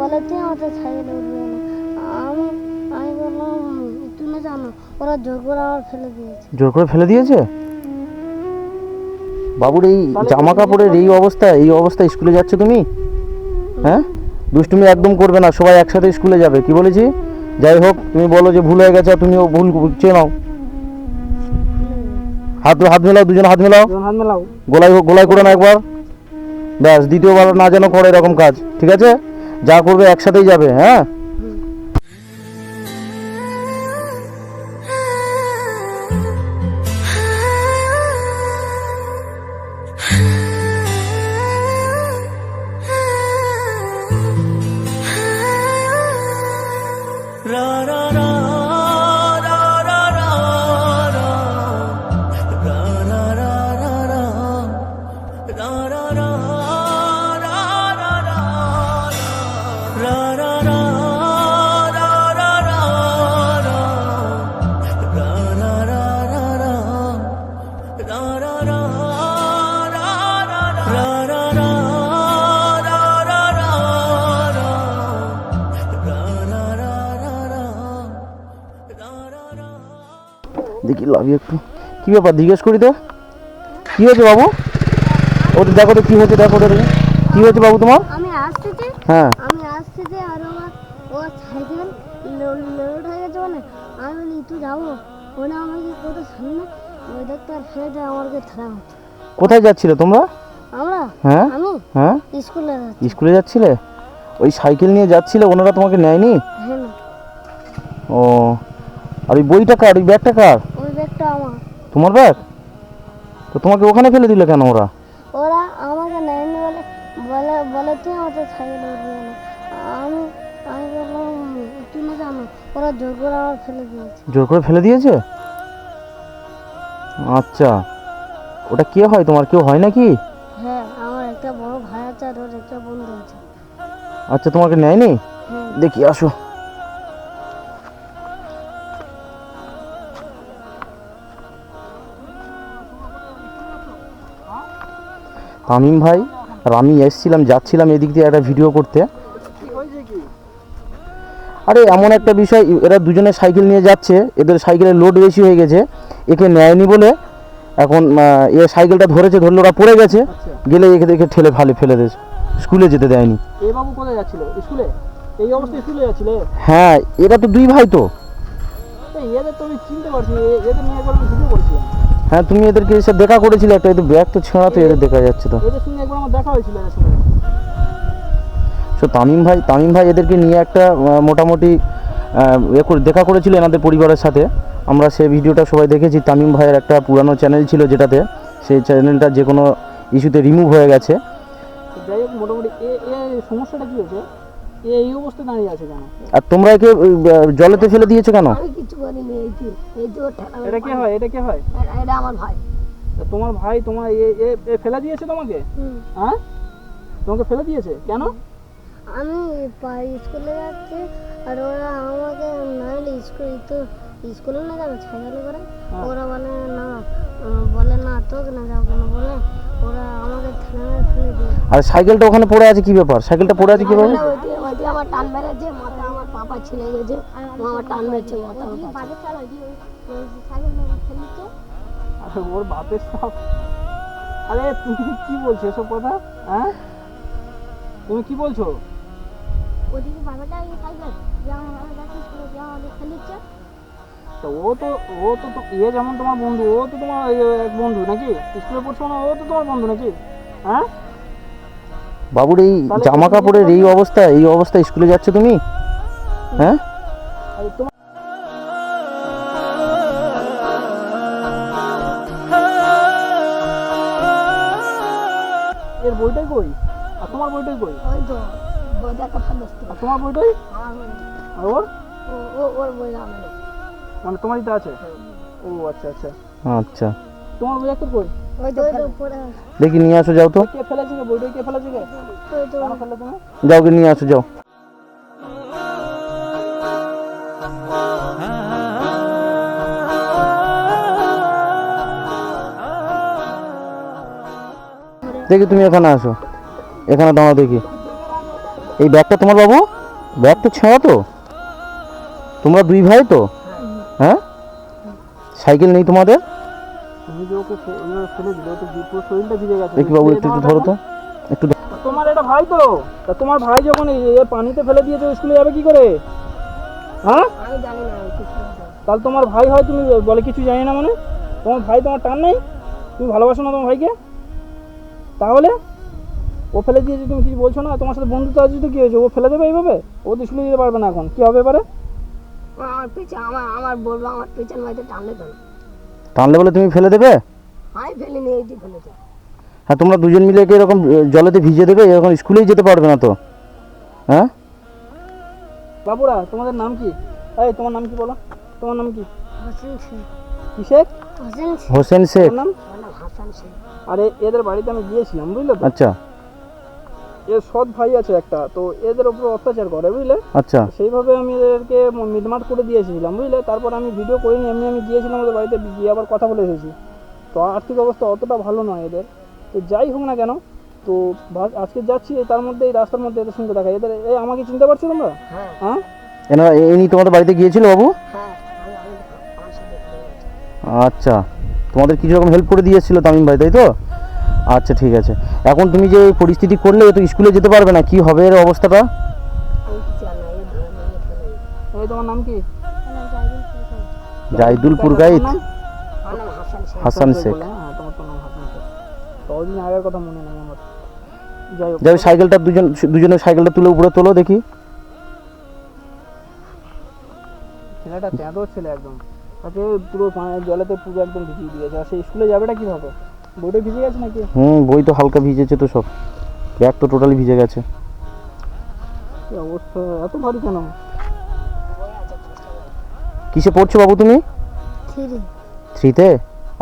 বলে তুই আমাদের সাইকেলে উঠবে না। আমি আমি বললাম তুমি জানো ওরা জোর করে আমার ফেলে দিয়েছে। জোর করে ফেলে দিয়েছে? বাবুর এই জামা কাপড়ের এই অবস্থা এই অবস্থায় স্কুলে যাচ্ছ তুমি? হ্যাঁ? দুষ্টুমি একদম করবে না সবাই একসাথে স্কুলে যাবে কি বলেছি? যাই হোক তুমি বলো যে ভুল হয়ে গেছে তুমিও ভুল বুঝছে নাও। হাত হাত মেলাও দুজন হাত মেলাও। হাত মেলাও। গোলায় গোলায় করে না একবার। ব্যাস দ্বিতীয়বার না যেন করে এরকম কাজ ঠিক আছে? যা করবে একসাথেই যাবে হ্যাঁ? দেখি লাভি একটু। কি ব্যাপার জিজ্ঞেস করি তো? কি হয়েছে বাবু? ও তো দেখো তো কি হয়েছে দেখো তো। কি হয়েছে বাবু তোমার? আমি আসতেছি হ্যাঁ। আমি আসতেছি আর আমার ও সাইকেল লোড হয়ে গেছে মানে। আমি বলি তুই যাব? ওটা আমাকে কত সামনে ওই দেখতে আর ফেলে দেয় আমাকে থাকা কোথায় যাচ্ছিলে তোমরা? আমরা? হ্যাঁ? আমি? হ্যাঁ? স্কুলে যাচ্ছি। স্কুলে যাচ্ছিলে? ওই সাইকেল নিয়ে যাচ্ছিলে ওনারা তোমাকে নেয়নি? হ্যাঁ। ও আর ওই বইটা কার? ওই ব্যাগটা কার? ওই আমার। তোমার ব্যাগ তো তোমাকে ওখানে ফেলে দিলে কেন ওরা? ওরা আমাকে নেয়নি বলে বলে বলে তুই আমাদের সাইকেলে উঠবে না। আমি আমি বললাম তুমি জানো ওরা জোর করে আমার ফেলে দিয়েছে। জোর করে ফেলে দিয়েছে? আচ্ছা। ওটা কে হয়? তোমার কেউ হয় নাকি? হ্যাঁ আমার একটা বড় ভাই আছে আর ওর একটা বন্ধু আছে। আচ্ছা তোমাকে নেয়নি? হ্যাঁ। দেখি আসো। তামিম ভাই আর আমি এসছিলাম যাচ্ছিলাম এদিক দিয়ে একটা ভিডিও করতে। আরে এমন একটা বিষয় এরা দুজনে সাইকেল নিয়ে যাচ্ছে এদের সাইকেলের লোড বেশি হয়ে গেছে একে নেয়নি বলে এখন এ সাইকেলটা ধরেছে ধরলে ওরা পড়ে গেছে গেলে একে দেখে ঠেলে ফালে ফেলে দিয়েছে স্কুলে যেতে দেয়নি। এই বাবু কোথায় যাচ্ছিল? স্কুলে এই অবস্থায় স্কুলে যাচ্ছিলে? হ্যাঁ এরা তো দুই ভাই তো। এদের তো আমি চিনতে পারছি এদের নিয়ে একবার ভিডিও করেছিলাম। হ্যাঁ তুমি এদেরকে এসে দেখা করেছিলে একটা তো ব্যাগ তো ছেঁড়া তো এদের দেখা যাচ্ছে তো। এদের সঙ্গে একবার আমার দেখা হয়েছিল এদের সঙ্গে। সো তামিম ভাই তামিম ভাই এদেরকে নিয়ে একটা মোটামুটি দেখা করেছিল এনাদের পরিবারের সাথে। আমরা সেই ভিডিওটা সবাই দেখেছি তামিম ভাইয়ের একটা পুরানো চ্যানেল ছিল যেটাতে সেই চ্যানেলটা যে কোনো ইস্যুতে রিমুভ হয়ে গেছে। যাই হোক মোটামুটি এ সমস্যাটা কি হয়েছে? এই অবস্থায় দাঁড়িয়ে আছে কেন? আর তোমরা একে জলেতে ফেলে দিয়েছ কেন? আমি কিছু করিনি এই যে এই যে ওর ঠেলা এটা কে হয়? এটা কে হয়? এটা আমার ভাই। তোমার ভাই তোমার এ এ ফেলে দিয়েছে তোমাকে? হ্যাঁ? তোমাকে ফেলে দিয়েছে? কেন? আমি স্কুলে যাচ্ছি আর ওরা আমাকে নাহলে স্কুল তো স্কুলে না যাবে সাইকেলে করে? হ্যাঁ। ওরা বলে না বলে না তোকে না যাও কেন বলে ওরা আমাকে ঠেলে ফেলে দিয়ে আর সাইকেলটা ওখানে পড়ে আছে কি ব্যাপার? সাইকেলটা পড়ে আছে কীভাবে ওইটি ওইটি আমার টান মেরেছে মাথা আমার পাপা ছিঁড়ে গেছে আমার টান মেরেছে মাথা আরে ওর বাপের আরে তুমি কি বলছো এসব কথা? হ্যাঁ? তুমি কি বলছো? ওদিকে বাবাটা এই সাইকেল যে আমার বাবা যাচ্ছে স্কুলে যে তো ও তো ও তো তো ইয়ে যেমন তোমার বন্ধু ও তো তোমার এক বন্ধু নাকি? স্কুলে পড়ছো না ও তো তোমার বন্ধু নাকি? হ্যাঁ? বাবুর এই জামা কাপড়ের এই অবস্থা এই অবস্থায় স্কুলে যাচ্ছ তুমি? হ্যাঁ? তোমার এর বইটাই কই? আর তোমার বইটাই কই? ওই তো তোমার বইটাই আর ওর? ও ওর বই মানে তোমারই তো আছে? ও আচ্ছা আচ্ছা। আচ্ছা। তোমার বই একটা কই। দেখি নিয়ে আসো যাও তো। যাও কি নিয়ে আসো যাও। দেখি তুমি এখানে আসো। এখানে দাঁড়াও দেখি। এই ব্যাগটা তোমার বাবু? ব্যাগ তো ছেঁড়া তো। তোমরা দুই ভাই তো? হ্যাঁ? সাইকেল নেই তোমাদের? তুমি ওকে ফেলে দিলে তো পুরো শরীরটা ভিজে গেছে। দেখি বাবু একটু একটু ধরো তো। একটু তোমার এটা ভাই তো? তা তোমার ভাই যখন এ পানিতে ফেলে দিয়েছে স্কুলে যাবে কি করে? হ্যাঁ? আমি জানি না তাহলে তোমার ভাই হয় তুমি বলে কিছু জানি না মানে? তোমার ভাই তোমার টান নেই? তুমি ভালোবাসো না তোমার ভাইকে? তাহলে? ও ফেলে দিয়েছে তুমি কিছু বলছো না? তোমার সাথে বন্ধুত্ব আছে তো কি হয়েছে? ও ফেলে দেবে এইভাবে? ও তো স্কুলে যেতে পারবে না এখন। কি হবে এবারে? আমার পিছনে আমার আমার বলব আমার পিছন মাঝে টানলে তো। টানলে বলে তুমি ফেলে দেবে? হ্যাঁ তোমরা দুজন মিলে কি এরকম জলেতে ভিজে দেবে? এরকম স্কুলেই যেতে পারবে না তো। হ্যাঁ? বাবুরা তোমাদের নাম কি? এই তোমার নাম কি বলো? তোমার নাম কি? হোসেন শেখ। কিসের? হোসেন শেখ। হোসেন শেখ। নাম? আরে এদের বাড়িতে আমি গিয়েছিলাম বুঝলে আচ্ছা। এর সৎ ভাই আছে একটা তো এদের উপর অত্যাচার করে বুঝলে? আচ্ছা। সেইভাবে আমি এদেরকে মিটমাট করে দিয়ে এসেছিলাম বুঝলে? তারপর আমি ভিডিও করিনি এমনি আমি গিয়েছিলাম ওদের বাড়িতে গিয়ে আবার কথা বলে এসেছি। তো আর্থিক অবস্থা অতটা ভালো নয় এদের। তো যাই হোক না কেন তো আজকে যাচ্ছি তার মধ্যে এই রাস্তার মধ্যে এদের সঙ্গে দেখা। এদের এ আমাকে চিনতে পারছ তোমরা? হ্যাঁ। হ্যাঁ? এনারা ইনি তোমাদের বাড়িতে গিয়েছিল বাবু? হ্যাঁ। আচ্ছা। তোমাদের কিছু রকম হেল্প করে দিয়ে এসেছিল তামিম ভাই তাই তো? আচ্ছা ঠিক আছে। এখন তুমি যে পরিস্থিতি করলে তো স্কুলে যেতে পারবে না কি হবে এর অবস্থাটা? তোমার নাম কি? জাইদুলপুর গাইত তোমার নাম? আমার হাসান শেখ। হ্যাঁ আগের কথা মনে নেই আমার। যাই হোক। যাই সাইকেলটা দুজন দুজনের সাইকেলটা তুলে উপরে তোলো দেখি। ছেলেটা তেঁতো ছেলে একদম। তাকে পুরো জলেতে পুরো একদম ভিজিয়ে দিয়েছে। আর সে স্কুলে যাবেটা কীভাবে? বইটা ভিজে গেছে নাকি? হুম বই তো হালকা ভিজেছে তো সব। ব্যাগ তো টোটালি ভিজে গেছে। কি অবস্থা? এত ভারী কেন? কিসে পড়ছো বাবু তুমি? থ্রি থ্রিতে?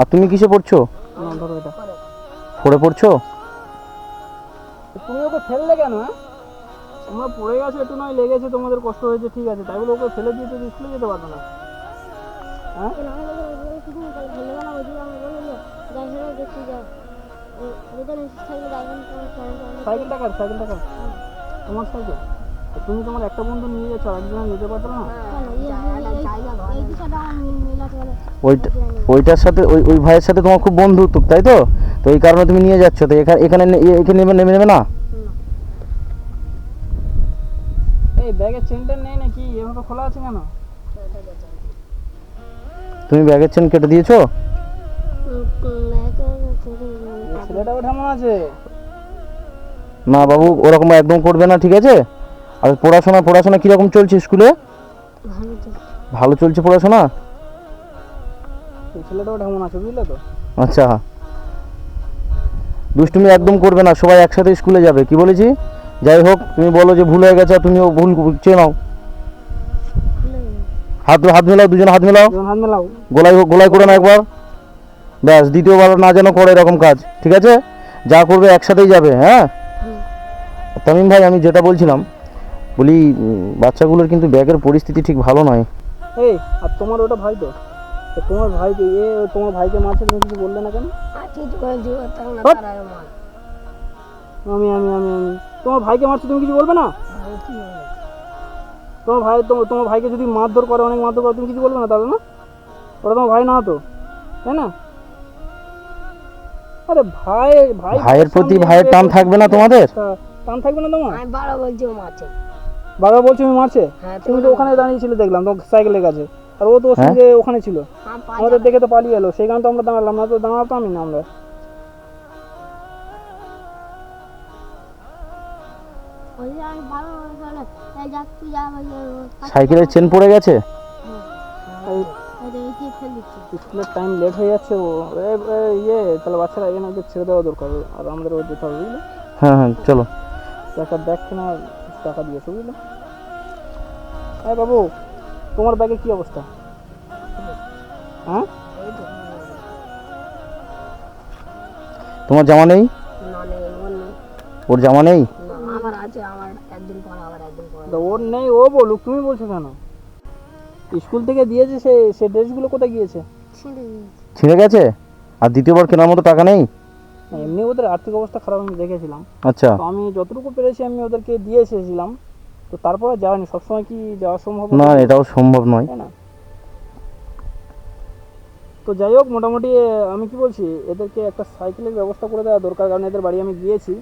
আর তুমি কিসে পড়ছো? ফোরে পড়ছো? তুমি ওকে ফেললে কেন হ্যাঁ? তোমরা পড়ে গেছো একটু নয় লেগেছে তোমাদের কষ্ট হয়েছে ঠিক আছে। তাই বলে ওকে ফেলে দিয়ে তো স্কুলে যেতে পারবে না। হ্যাঁ? তোমার সাইকেল? তুমি তোমার একটা বন্ধু নিয়ে যাচ্ছ আরেকজন নিতে পারতো না? ওইটা ওইটার সাথে ওই ওই ভাইয়ের সাথে তোমার খুব বন্ধুত্ব তাই তো? তো এই কারণে তুমি নিয়ে যাচ্ছ তো এখানে এখানে এখানে নেবে নেবে নেবে না? এই ব্যাগের চেনটা নেই নাকি? এভাবে খোলা আছে কেন? তুমি ব্যাগের চেন কেটে দিয়েছ? ছেলেটা আছে? না বাবু ওরকম একদম করবে না ঠিক আছে? আর পড়াশোনা পড়াশোনা কীরকম চলছে স্কুলে? ভালো চলছে পড়াশোনা? এই ছেলেটাও কেমন আছে বুঝলে তো? আচ্ছা। দুষ্টুমি একদম করবে না সবাই একসাথে স্কুলে যাবে কি বলেছি? যাই হোক তুমি বলো যে ভুল হয়ে গেছে আর তুমিও ভুল চেয়ে নাও। হাত হাত মেলাও দুজন হাত মেলাও। হাত মেলাও। গোলাই গোলাই করে না একবার। ব্যাস দ্বিতীয়বার না যেন করে এরকম কাজ ঠিক আছে? যা করবে একসাথেই যাবে হ্যাঁ? তামিম ভাই আমি যেটা বলছিলাম বলি বাচ্চাগুলোর কিন্তু ব্যাগের পরিস্থিতি ঠিক ভালো নয়। এই আর তোমার ওটা ভাই তো? তোমার ভাইকে এ তোমার ভাইকে মারছে তুমি কিছু বললে না কেন? আমি আমি আমি আমি। তোমার ভাইকে মারছে তুমি কিছু বলবে না? তোমার ভাই তোমার তোমার ভাইকে যদি মারধর করে অনেক মারধর করে তুমি কিছু বলবে না তাহলে না? ওটা তোমার ভাই না তো তাই না? আরে ভাই ভাই ভাইয়ের প্রতি ভাইয়ের টান থাকবে না তোমাদের? টান থাকবে না তোমার? আমি বারো বলছি ও মারছে। বাবা বলছো তুমি মারছে? হ্যাঁ তুমি তো ওখানে দাঁড়িয়ে ছিলে দেখলাম তো সাইকেলের কাছে। আর ও তো ওর হ্যাঁ? সঙ্গে ওখানে ছিল। আমাদের দেখে তো পালিয়ে এলো। সেই কারণে তো আমরা দাঁড়ালাম না তো দাঁড়াতাম না আমরা। আমি সাইকেলের চেন পড়ে গেছে? স্কুলের টাইম লেট হয়ে যাচ্ছে ও ইয়ে তাহলে বাচ্চারা এখানে ওদের ছেড়ে দেওয়া দরকার আর আমাদের ওর যেতে হবে বুঝলে? হ্যাঁ হ্যাঁ চলো। একটা ব্যাগ কেনা টাকা দিয়েছে বুঝলে? হ্যাঁ বাবু তোমার ব্যাগে কি অবস্থা? হ্যাঁ? তোমার জামা নেই? ওর জামা নেই? আমার আছে আমার একদিন পর আবার একদিন পর। ওর নেই ও বলুক তুমি বলছো কেন? স্কুল থেকে দিয়েছে সে সে ড্রেসগুলো কোথায় গিয়েছে? ছিঁড়ে গেছে? আর দ্বিতীয়বার কেনার মতো টাকা নেই? এমনি ওদের আর্থিক অবস্থা খারাপ আমি দেখেছিলাম। আচ্ছা। তো আমি যতটুকু পেরেছি আমি ওদেরকে দিয়ে এসেছিলাম। তো তারপরে যাওয়ানি সবসময় কি যাওয়া সম্ভব না এটাও সম্ভব নয়। তাই না? তো যাই হোক মোটামুটি আমি কি বলছি এদেরকে একটা সাইকেলের ব্যবস্থা করে দেওয়া দরকার কারণ এদের বাড়ি আমি গিয়েছি।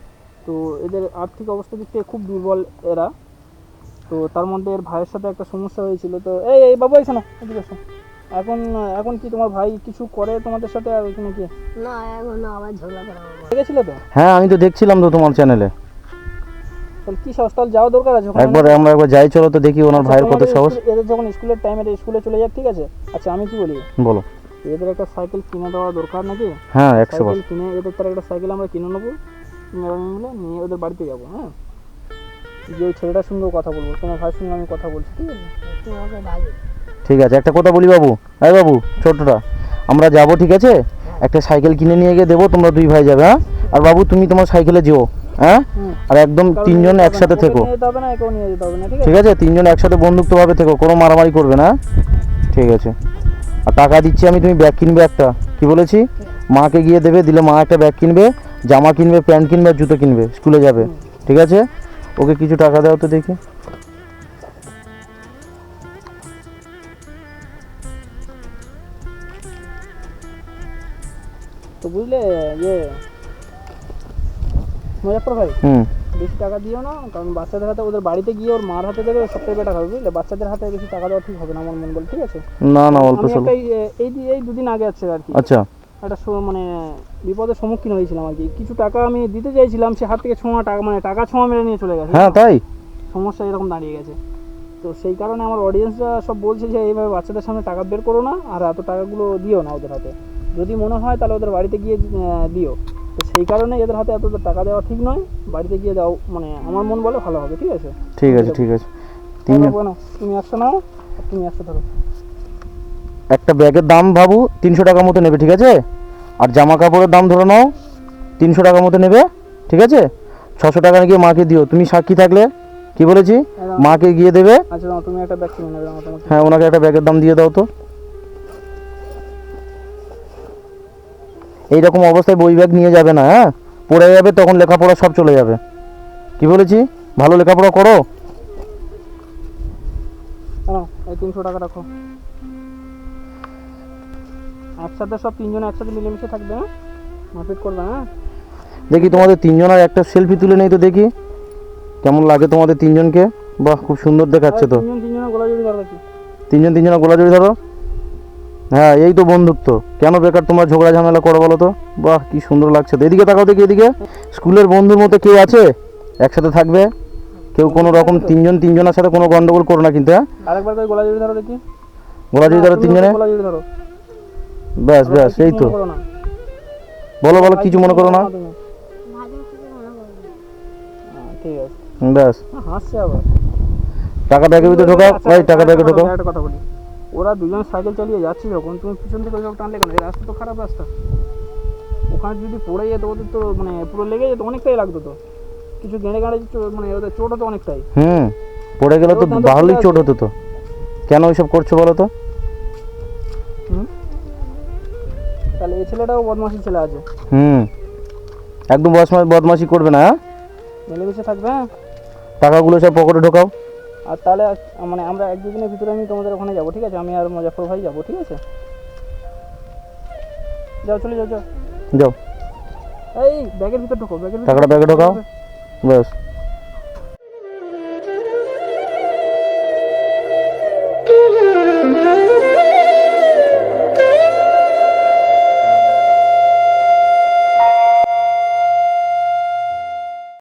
তো এদের আর্থিক অবস্থা দিক থেকে খুব দুর্বল এরা। তো তার মধ্যে এর ভাইয়ের সাথে একটা সমস্যা হয়েছিল তো এই এই বাবু এসো না এদিকে এসো। এখন এখন কি তোমার ভাই কিছু করে তোমাদের সাথে আর ওইখানে কি? না এখন আবার ঝগড়া করা গেছিল তো? হ্যাঁ আমি তো দেখছিলাম তো তোমার চ্যানেলে তাহলে কি সাহস? তাহলে যাওয়া দরকার আছে একবার আমরা একবার যাই চলো তো দেখি ওনার ভাইয়ের কত সাহস। এদের যখন স্কুলের টাইমে স্কুলে চলে যাক ঠিক আছে? আচ্ছা আমি কি বলি? বলো। এদের একটা সাইকেল কিনে দেওয়া দরকার নাকি? হ্যাঁ একশো বার। সাইকেল কিনে এদের তার একটা সাইকেল আমরা কিনে নেব। নিয়ে ওদের বাড়িতে যাব হ্যাঁ? যে ওই ছেলেটার সঙ্গেও কথা বলব তোমার ভাইয়ের সঙ্গে আমি কথা বলছি ঠিক আছে? ঠিক আছে একটা কথা বলি বাবু? এই বাবু ছোটটা আমরা যাব ঠিক আছে? একটা সাইকেল কিনে নিয়ে গিয়ে দেবো তোমরা দুই ভাই যাবে হ্যাঁ? আর বাবু তুমি তোমার সাইকেলে যেও হ্যাঁ? আর একদম তিনজন একসাথে থেকো। ঠিক আছে? তিনজন একসাথে বন্ধুত্বভাবে থেকো কোনো মারামারি করবে না হ্যাঁ? ঠিক আছে। আর টাকা দিচ্ছি আমি তুমি ব্যাগ কিনবে একটা কি বলেছি? মাকে গিয়ে দেবে দিলে মা একটা ব্যাগ কিনবে জামা কিনবে প্যান্ট কিনবে আর জুতো কিনবে স্কুলে যাবে ঠিক আছে? ওকে কিছু টাকা দাও তো দেখি। তো বুঝলে ইয়ে মুজাফর ভাই হুম। বেশি টাকা দিও না কারণ বাচ্চাদের হাতে ওদের বাড়িতে গিয়ে ওর মার হাতে দেবে সবথেকে বেটার হবে বুঝলে? বাচ্চাদের হাতে বেশি টাকা দেওয়া ঠিক হবে না আমার মন বলে ঠিক আছে? না না অল্প স্বল্প। এই- এই এই দুদিন আগে আছে আর কি। আচ্ছা। একটা মানে বিপদের সম্মুখীন হয়েছিলাম আর কি। কিছু টাকা আমি দিতে চাইছিলাম সে হাত থেকে ছোঁয়া টাকা মানে টাকা ছোঁয়া মেরে নিয়ে চলে গেছে। হ্যাঁ তাই? সমস্যা এরকম দাঁড়িয়ে গেছে। তো সেই কারণে আমার অডিয়েন্সরা সব বলছে যে এইভাবে বাচ্চাদের সামনে টাকা বের করো না আর এত টাকাগুলো দিও না ওদের হাতে। যদি মনে হয় তাহলে ওদের বাড়িতে গিয়ে দিও। তো সেই কারণে এদের হাতে এত টাকা দেওয়া ঠিক নয়। বাড়িতে গিয়ে দাও মানে আমার মন বলে ভালো হবে ঠিক আছে? ঠিক আছে ঠিক আছে। তুমি একশো নাও আর তুমি একশো ধরো। একটা ব্যাগের দাম ভাবু তিনশো টাকা মতো নেবে ঠিক আছে? আর জামা কাপড়ের দাম ধরে নাও তিনশো টাকা মতো নেবে ঠিক আছে? ছশো টাকা গিয়ে মাকে দিও তুমি সাক্ষী থাকলে কি বলেছি? মাকে গিয়ে দেবে। আচ্ছা হ্যাঁ ওনাকে একটা ব্যাগের দাম দিয়ে দাও তো। এইরকম অবস্থায় বই ব্যাগ নিয়ে যাবে না হ্যাঁ? পড়ে যাবে তখন লেখাপড়া সব চলে যাবে। কি বলেছি? ভালো লেখাপড়া করো। তিনশো টাকা রাখো একসাথে সব তিনজন একসাথে মিলেমিশে থাকবে হ্যাঁ? মারপিট করবে হ্যাঁ? দেখি তোমাদের তিনজনের একটা সেলফি তুলে নেই তো দেখি। কেমন লাগে তোমাদের তিনজনকে? বাহ খুব সুন্দর দেখাচ্ছে তো। তিনজন তিনজনের গোলাজড়ি ধরো হ্যাঁ এই তো বন্ধুত্ব। কেন বেকার তোমরা ঝগড়া ঝামেলা করো বলো তো? বাহ কি সুন্দর লাগছে তো। এদিকে তাকাও দেখি এদিকে। স্কুলের বন্ধুর মতো কেউ আছে? একসাথে থাকবে? কেউ কোনো রকম তিনজন তিনজনের সাথে কোনো গন্ডগোল করো না কিন্তু হ্যাঁ? আরেকবার করে গলা জড়ি ধরো দেখি। গোলাজড়ি ধরো তুমি তিনজনে। ওকে গলা জড়ি ধরো। ব্যাস ব্যাস এই তো। বলো বলো কিছু মনে করো না। ঠিক আছে ব্যাস। হাসছে আবার। টাকা ব্যাগের ভিতরে ঢোকাও। আচ্ছা, ভাই টাকা একটা ব্যাগে ঢোকাও। একটা কথা বলি। ওরা দুজন সাইকেল চালিয়ে যাচ্ছে যখন তুমি পিছন থেকে ওইসব টানলে কেন? রাস্তা তো খারাপ রাস্তা। ওখানে যদি পড়ে যেত ওদের তো মানে পুরো লেগে যেত অনেকটাই লাগতো তো। কিছু গেঁড়ে গাড়ে মানে ওদের চোট হতো অনেকটাই। হুম পড়ে গেলে তো ভালোই চোট হতো তো। কেন ওইসব করছ বলো তো? এই ছেলেটাও বদমাসি ছেলে আছে। হুম। একদম বদমাস বদমাশি করবে না হ্যাঁ? মিলেমিশে থাকবে হ্যাঁ? টাকাগুলো সব পকেটে ঢোকাও। আর তাহলে মানে আমরা এক দুদিনের ভিতরে আমি তোমাদের ওখানে যাব ঠিক আছে? আমি আর মুজাফর ভাই যাব ঠিক আছে? যাও চলে যাও যাও। যাও। এই ব্যাগের ভিতর ঢোকো ব্যাগের টাকাটা ব্যাগে ঢোকাও। ব্যাস।